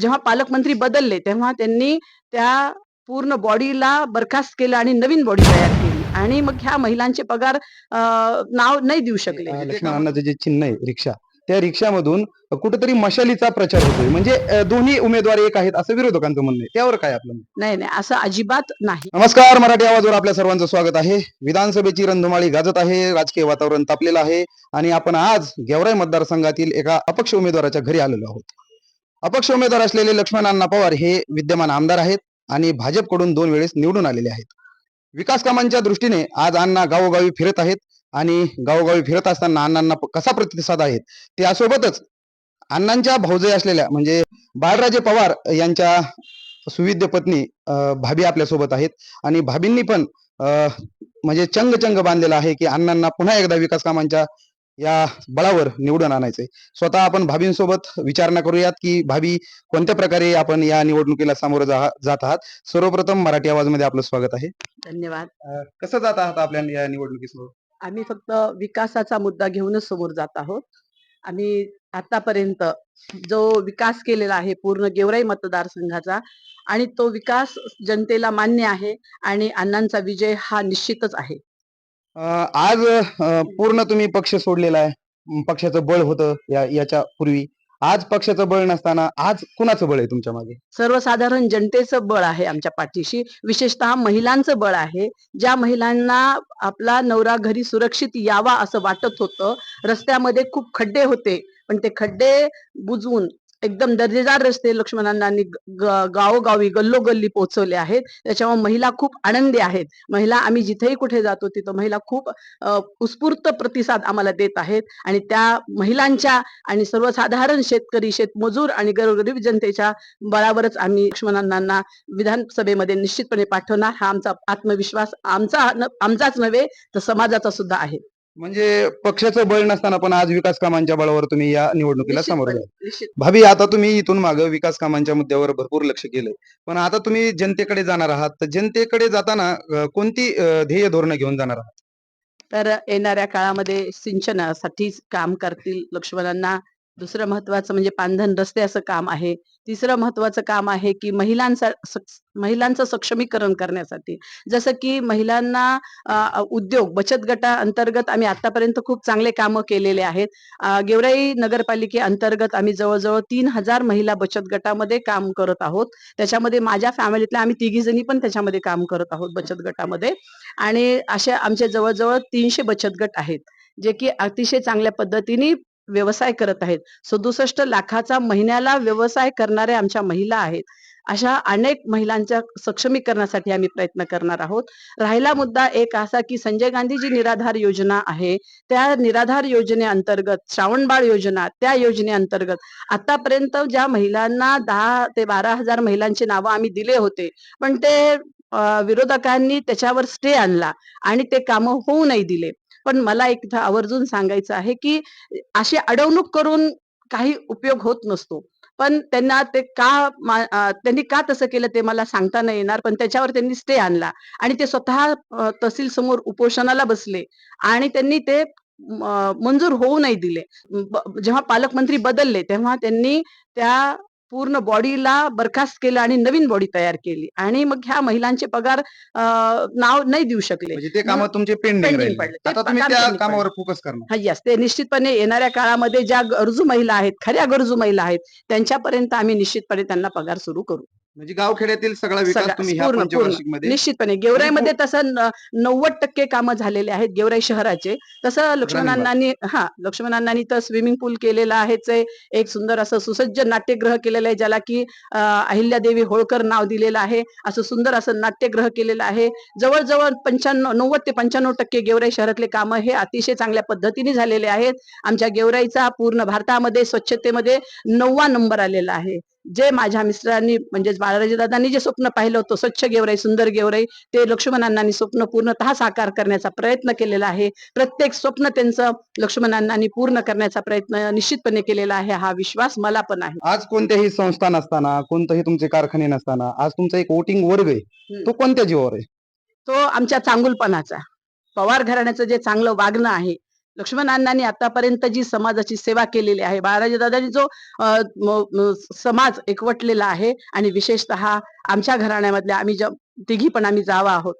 जेव्हा पालकमंत्री बदलले तेव्हा त्यांनी त्या पूर्ण बॉडीला बरखास्त केलं आणि नवीन बॉडी तयार केली. आणि मग ह्या महिलांचे पगार नाव नाही देऊ शकले. जे चिन्ह आहे रिक्षा त्या रिक्षामधून कुठेतरी मशालीचा प्रचार होतोय. म्हणजे दोन्ही उमेदवार एक आहेत असं विरोधकांचं म्हणणं आहे. त्यावर काय आपलं? नाही नाही असं अजिबात नाही. नमस्कार मराठी आवाजवर आपल्या सर्वांचं स्वागत आहे. विधानसभेची रणधुमाळी गाजत आहे राजकीय वातावरण तापलेलं आहे आणि आपण आज गेवराई मतदारसंघातील एका अपक्ष उमेदवाराच्या घरी आलेलो आहोत. अपक्ष उमेदवार असलेले लक्ष्मण अण्णा पवार हे विद्यमान आमदार आहेत आणि भाजपकडून दोन वेळेस निवडून आलेले आहेत. विकास कामांच्या दृष्टीने आज अण्णा गावोगावी फिरत आहेत आणि गावोगावी फिरत असताना अण्णांना कसा प्रतिसाद आहेत त्यासोबतच अण्णांच्या भाऊजय असलेल्या म्हणजे बाळराजे पवार यांच्या सुविद्य पत्नी भाभी आपल्यासोबत आहेत आणि भाभींनी पण अं, म्हणजे चंग चंग बांधलेला आहे की अण्णांना पुन्हा एकदा विकास कामांच्या या बळावर निवडून आणायचंय. स्वतः आपण भाभींसोबत विचारणा करूयात की भाभी कोणत्या प्रकारे आपण या निवडणुकीला सामोरं जा- जात आहात? सर्वप्रथम मराठी आवाजमध्ये आपलं स्वागत आहे. धन्यवाद. अं, कसं जात आहात आपल्या या निवडणुकीसमोर? आम्ही फक्त विकासाचा मुद्दा घेऊनच समोर जात आहोत. आम्ही आतापर्यंत जो विकास केलेला आहे पूर्ण गेवराई मतदारसंघाचा आणि तो विकास जनतेला मान्य आहे आणि अण्णांचा विजय हा निश्चितच आहे. आज पूर्ण तुम्ही पक्ष सोडलेला आहे. पक्षाचं बळ होतं या याच्या पूर्वी. आज पक्षाचं बळ नसताना आज कुणाचं बळ आहे तुमच्या मागे? सर्वसाधारण जनतेचं बळ आहे आमच्या पाठीशी. विशेषतः महिलांचं बळ आहे. ज्या महिलांना आपला नवरा घरी सुरक्षित यावा असं वाटत होतं रस्त्यामध्ये खूप खड्डे होते. पण ते खड्डे बुजवून एकदम दर्जेदार रस्ते लक्ष्मणांनी गावोगावी गल्लोगल्ली पोहोचवले आहेत. त्याच्यामुळे महिला खूप आनंदी आहेत. महिला आम्ही जिथेही कुठे जातो तिथं महिला खूप उत्स्फूर्त प्रतिसाद आम्हाला देत आहेत. आणि त्या महिलांच्या आणि सर्वसाधारण शेतकरी शेतमजूर आणि गरीब जनतेच्या बळावरच आम्ही लक्ष्मणांना विधानसभेमध्ये निश्चितपणे पाठवणार. हा आमचा आत्मविश्वास आमचा आमचाच नव्हे तर समाजाचा सुद्धा आहे. म्हणजे पक्षाचं बळ नसताना पण आज विकास कामांच्या बळावर तुम्ही या निवडणुकीला समोर भाभी आता तुम्ही इथून मागे विकास कामांच्या मुद्द्यावर भरपूर लक्ष केलंय. पण आता तुम्ही जनतेकडे जाणार आहात. तर जनतेकडे जाताना कोणती ध्येय धोरणं घेऊन जाणार आहात? तर येणाऱ्या काळामध्ये सिंचनासाठीच काम करतील लक्ष्मणांना. दुसरं महत्वाचं म्हणजे पांधन रस्ते असं काम आहे. तिसरं महत्वाचं काम आहे की महिलांचा महिलांचं सक्षमीकरण करण्यासाठी. जसं की महिलांना उद्योग बचत गटा अंतर्गत आम्ही आतापर्यंत खूप चांगले कामं केलेले आहेत. गेवराई नगरपालिके अंतर्गत आम्ही जवळजवळ तीन हजार महिला बचत गटामध्ये काम करत आहोत. त्याच्यामध्ये माझ्या फॅमिलीतल्या आम्ही तिघी जणी पण त्याच्यामध्ये काम करत आहोत बचत गटामध्ये. आणि अशा आमचे जवळजवळ तीनशे बचत गट आहेत. जे की अतिशय चांगल्या पद्धतीने व्यवसाय करत आहेत. सदुसष्ट लाखाचा महिन्याला व्यवसाय करणाऱ्या आमच्या महिला आहेत. अशा अनेक महिलांच्या सक्षमीकरणासाठी आम्ही प्रयत्न करणार आहोत. राहिला मुद्दा एक असा की संजय गांधी जी निराधार योजना आहे. त्या निराधार योजनेअंतर्गत श्रावणबाळ योजना त्या योजनेअंतर्गत आतापर्यंत ज्या महिलांना दहा ते बारा हजार महिलांची नावं आम्ही दिले होते पण ते विरोधकांनी त्याच्यावर स्टे आणला आणि ते कामं होऊ नाही दिले. पण मला एकदा आवर्जून सांगायचं आहे की अशी अडवणूक करून काही उपयोग होत नसतो. पण त्यांना ते का त्यांनी का तसं केलं ते मला सांगता नाही येणार पण त्याच्यावर त्यांनी स्टे आणला आणि ते स्वतः तहसील समोर उपोषणाला बसले आणि त्यांनी ते मंजूर होऊ नाही दिले. जेव्हा पालकमंत्री बदलले तेव्हा त्यांनी त्या पूर्ण बॉडीला बरखास्त केलं आणि नवीन बॉडी तयार केली. आणि मग ह्या महिलांचे पगार नाव नाही देऊ शकले. म्हणजे ते कामं तुमचे पेंडिंग कामावर फोकस करणार. हा यस ते निश्चितपणे येणाऱ्या काळामध्ये ज्या गरजू महिला आहेत खऱ्या गरजू महिला आहेत त्यांच्यापर्यंत आम्ही निश्चितपणे त्यांना पगार सुरू करू. म्हणजे गावखेड्यातील सगळा विकास तुम्ही ह्या पूर्ण- पंचवार्षिकमध्ये निश्चितपणे. गेवराईमध्ये तसं नव्वद टक्के कामं झालेले आहेत गेवराई शहराचे. तसं लक्ष्मणांनी हा लक्ष्मणांनी तर स्विमिंग पूल केलेला आहेच आहे एक सुंदर असं सुसज्ज नाट्यगृह केलेलं आहे ज्याला की अहिल्यादेवी होळकर नाव दिलेलं आहे. असं सुंदर असं नाट्यगृह केलेलं आहे. जवळजवळ पंच्याण्णव नव्वद ते पंच्याण्णव टक्के गेवराई शहरातले कामं हे अतिशय चांगल्या पद्धतीने झालेले आहेत. आमच्या गेवराईचा पूर्ण भारतामध्ये स्वच्छतेमध्ये नववा नंबर आलेला आहे. जे माझ्या मिस्टरांनी म्हणजेच बाळराजे दादांनी जे स्वप्न पाहिलं होतं स्वच्छ गेवराई सुंदर गेवराई ते लक्ष्मणांनी स्वप्न पूर्णतः साकार करण्याचा प्रयत्न केलेला आहे. प्रत्येक स्वप्न त्यांचं लक्ष्मणांनी पूर्ण करण्याचा प्रयत्न निश्चितपणे केलेला आहे हा विश्वास मला पण आहे. आज कोणत्याही संस्था नसताना कोणतेही तुमचे कारखाने नसताना आज तुमचा एक वोटिंग वर्ग आहे. तो कोणत्या जीवावर आहे? तो आमच्या चांगुलपणाचा पवार घराण्याचं जे चांगलं वागणं आहे लक्ष्मणांनी आतापर्यंत जी समाजाची सेवा केलेली आहे बाळाजी दादांनी जो समाज एकवटलेला आहे आणि विशेषतः आमच्या घराण्यामधल्या आम्ही ज्या तिघी पण आम्ही जावा आहोत.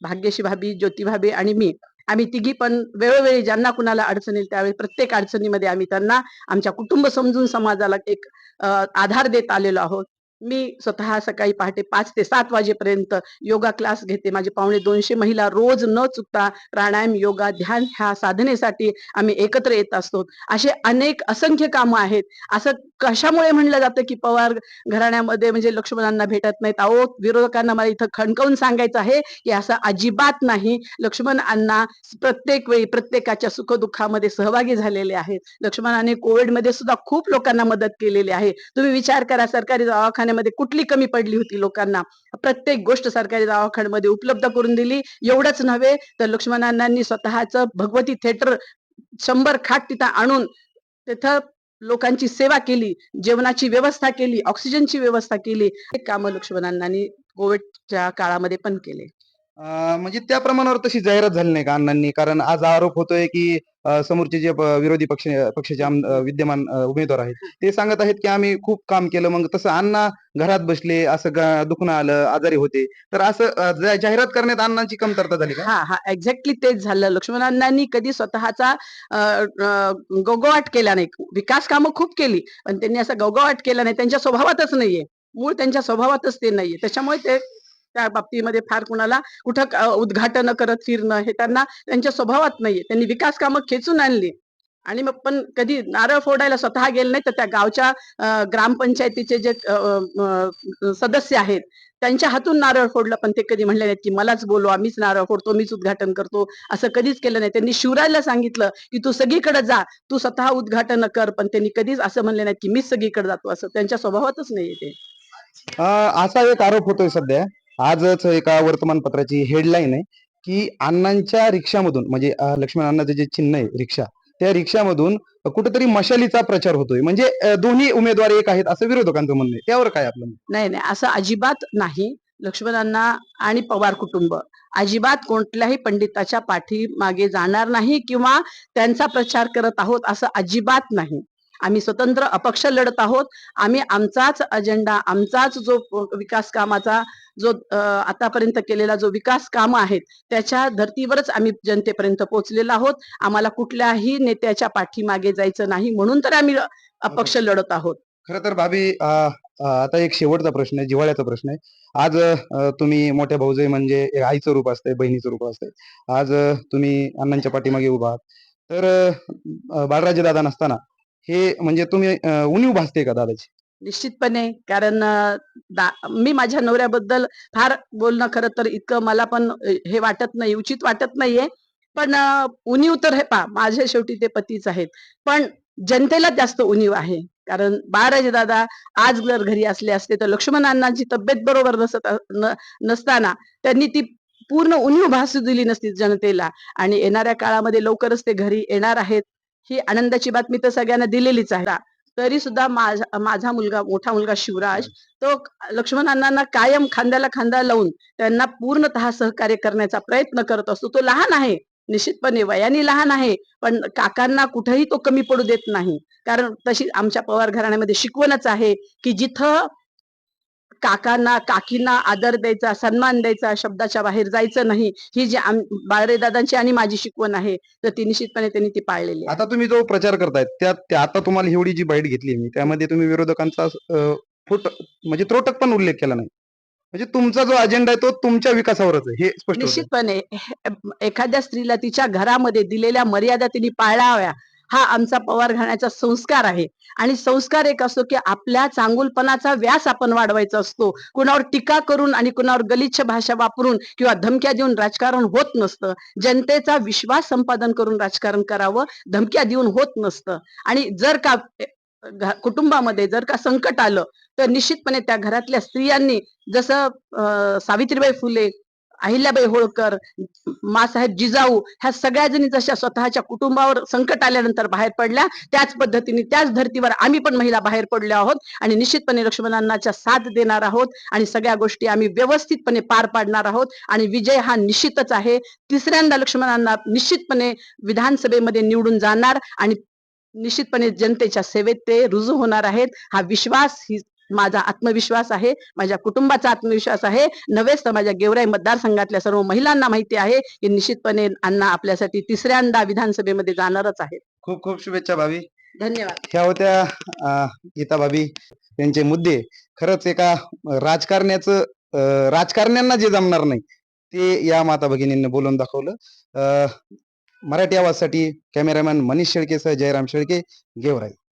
भाग्यशी भाभी ज्योती भाभी आणि मी. आम्ही तिघी पण वेळोवेळी ज्यांना कुणाला अडचण येईल त्यावेळी प्रत्येक अडचणीमध्ये आम्ही त्यांना आमच्या कुटुंब समजून समाजाला एक आधार देत आलेलो आहोत. मी स्वतः सकाळी पहाटे पाच ते सात वाजेपर्यंत योगा क्लास घेते. माझे पावणे दोनशे महिला रोज न चुकता प्राणायाम योगा ध्यान ह्या साधनेसाठी आम्ही एकत्र येत असतो. असे अनेक असंख्य कामं आहेत. असं कशामुळे म्हणलं जातं की पवार घराण्यामध्ये म्हणजे लक्ष्मणांना भेटत नाहीत. अहो विरोधकांना मला इथं खणकावून सांगायचं आहे की असं अजिबात नाही. लक्ष्मण अण्णा प्रत्येक वेळी प्रत्येकाच्या सुखदुःखामध्ये सहभागी झालेले आहेत. लक्ष्मणाने कोविडमध्ये सुद्धा खूप लोकांना मदत केलेली आहे. तुम्ही विचार करा सरकारी दवाखान्यामध्ये कुठली कमी पडली होती लोकांना? प्रत्येक गोष्ट सरकारी दवाखान्यामध्ये उपलब्ध करून दिली. एवढंच नव्हे तर लक्ष्मणांनी स्वतःच भगवती थिएटर शंभर खाट तिथं आणून तिथं लोकांची सेवा केली जेवणाची व्यवस्था केली ऑक्सिजनची व्यवस्था केली. हे कामं लक्ष्मणांनी कोविडच्या काळामध्ये पण केले. अं, म्हणजे त्या प्रमाणावर तशी जाहिरात झाली नाही का अण्णांनी? कारण आज आरोप होतोय की अं, समोरचे जे प- विरोधी पक्ष पक्षाचे आम- अं, विद्यमान अं, उमेदवार आहेत ते सांगत आहेत की आम्ही खूप काम केलं मग तसं अण्णा घरात बसले असं दुखणं आलं आजारी होते. तर असं अं, जा- जाहिरात करण्यात अण्णांची कमतरता झाली का? हा हा एक्झॅक्टली तेच झालं. लक्ष्मणांनी कधी स्वतःचा अ, अ, गोगोवाट केला नाही. विकास कामं खूप केली पण त्यांनी असा गोगोवाट केला नाही. त्यांच्या स्वभावातच नाहीये. मूळ त्यांच्या स्वभावातच ते नाहीये. त्याच्यामुळे ते त्या बाबतीमध्ये फार कुणाला कुठं उद्घाटन करत फिरणं हे त्यांना त्यांच्या स्वभावात नाहीये. त्यांनी विकास कामं खेचून आणली. आणि मग पण कधी नारळ फोडायला स्वतः गेले नाही तर त्या गावच्या ग्रामपंचायतीचे जे सदस्य आहेत त्यांच्या हातून नारळ फोडलं. पण ते कधी म्हणले नाहीत की मलाच बोलवा मीच नारळ फोडतो मीच उद्घाटन करतो असं कधीच केलं नाही. त्यांनी शिवरायला सांगितलं की तू सगळीकडे जा तू स्वतः उद्घाटन कर. पण त्यांनी कधीच असं म्हणले नाहीत की मीच सगळीकडे जातो. असं त्यांच्या स्वभावातच नाहीये ते. असा एक आरोप होतोय सध्या. आजच एका वर्तमानपत्राची हेडलाईन आहे की अण्णांच्या रिक्षामधून म्हणजे लक्ष्मण अण्णाचं जे चिन्ह आहे रिक्षा त्या रिक्षामधून कुठेतरी मशालीचा प्रचार होतोय. म्हणजे दोन्ही उमेदवार एक आहेत असं विरोधकांचं म्हणणं आहे. त्यावर काय आपलं नाही नाही असं अजिबात नाही. लक्ष्मणांना आणि पवार कुटुंब अजिबात कोणत्याही पंडिताच्या पाठीमागे जाणार नाही किंवा त्यांचा प्रचार करत आहोत असं अजिबात नाही. आम्ही स्वतंत्र अपक्ष लढत आहोत. आम्ही आमचाच अजेंडा आमचाच जो विकास कामाचा जो आतापर्यंत केलेला जो विकास काम आहेत त्याच्या धर्तीवरच आम्ही जनतेपर्यंत पोहोचलेलो आहोत. आम्हाला कुठल्याही नेत्याच्या पाठीमागे जायचं नाही म्हणून तर आम्ही अपक्ष लढत आहोत. खरं तर भाभी आता एक शेवटचा प्रश्न आहे जिव्हाळ्याचा प्रश्न आहे. आज तुम्ही मोठ्या भाऊजाई म्हणजे आईचं रूप असतंय बहिणीचं रूप असतंय. आज तुम्ही अण्णांच्या पाठीमागे उभा आहात. तर बाळराजे दादा नसताना हे म्हणजे तुम्ही उणीव भासते का दादाची निश्चितपणे कारण मी माझ्या नवऱ्याबद्दल फार बोलणं खरं तर इतकं मला पण हे वाटत नाही उचित वाटत नाहीये. पण उणीव तर हे पा माझे शेवटी ते पतीच आहेत. पण जनतेला जास्त उणीव आहे. कारण बाळराजे दादा आज जर घरी असले असते तर लक्ष्मणांनाची तब्येत बरोबर नसत नसताना त्यांनी ती पूर्ण उणीव भासू दिली नसती जनतेला. आणि येणाऱ्या काळामध्ये लवकरच ते घरी येणार आहेत. ही आनंदाची बातमी तर सगळ्यांना दिलेलीच आहे. तरी सुद्धा माझा माझा मुलगा मोठा मुलगा शिवराज तो लक्ष्मण अण्णांना कायम खांद्याला खांदा लावून त्यांना पूर्णतः सहकार्य करण्याचा प्रयत्न करत असतो. तो लहान आहे निश्चितपणे वयाने लहान आहे पण काकांना कुठेही तो कमी पडू देत नाही. कारण तशी आमच्या पवार घराण्यामध्ये शिकवणच आहे की जिथं काकांना काकींना आदर द्यायचा सन्मान द्यायचा शब्दाच्या बाहेर जायचं नाही. ही जी बाळरे दादांची आणि माझी शिकवण आहे तर ती निश्चितपणे त्यांनी ती पाळलेली आहे. आता तुम्ही जो प्रचार करतायत त्यात त्या आता तुम्हाला एवढी जी बाईट घेतली मी त्यामध्ये तुम्ही विरोधकांचा फुट म्हणजे त्रोटक पण उल्लेख केला नाही. म्हणजे तुमचा जो अजेंडा आहे तो तुमच्या विकासावरच आहे हे स्पष्ट. निश्चितपणे एखाद्या स्त्रीला तिच्या घरामध्ये दिलेल्या मर्यादा तिने पाळाव्या. हा आमचा पवार घाण्याचा संस्कार आहे. आणि संस्कार एक असतो की आपल्या चांगुलपणाचा व्यास आपण वाढवायचा असतो. कुणावर टीका करून आणि कुणावर गलिच्छ भाषा वापरून किंवा धमक्या देऊन राजकारण होत नसतं. जनतेचा विश्वास संपादन करून राजकारण करावं धमक्या देऊन होत नसतं. आणि जर का कुटुंबामध्ये जर का संकट आलं तर निश्चितपणे त्या घरातल्या स्त्रियांनी जसं सावित्रीबाई फुले अहिल्याबाई होळकर मासाहेब जिजाऊ ह्या सगळ्या जणी जशा स्वतःच्या कुटुंबावर संकट आल्यानंतर बाहेर पडल्या. त्याच पद्धतीने त्याच धर्तीवर आम्ही पण महिला बाहेर पडलो आहोत आणि निश्चितपणे लक्ष्मणांनाच्या साथ देणार आहोत आणि सगळ्या गोष्टी आम्ही व्यवस्थितपणे पार पाडणार आहोत आणि विजय हा निश्चितच आहे. तिसऱ्यांदा लक्ष्मणांना निश्चितपणे विधानसभेमध्ये निवडून जाणार आणि निश्चितपणे जनतेच्या सेवेत ते रुजू होणार आहेत. हा विश्वास ही माझा आत्मविश्वास आहे माझ्या कुटुंबाचा आत्मविश्वास आहे. नव्हेच तर माझ्या गेवराई मतदारसंघातल्या सर्व महिलांना माहिती आहे की निश्चितपणे अण्णा आपल्यासाठी तिसऱ्यांदा विधानसभेमध्ये जाणारच आहेत. खूप खूप शुभेच्छा भावी धन्यवाद. ह्या होत्या गीता भाभी त्यांचे मुद्दे. खरंच एका राजकारण्याचं राजकारण्यांना जे जमणार नाही ते या माता भगिनींनी बोलून दाखवलं. अं, मराठी आवाजसाठी कॅमेरामॅन मनीष शेळकेसह जयराम शेळके गेवराई.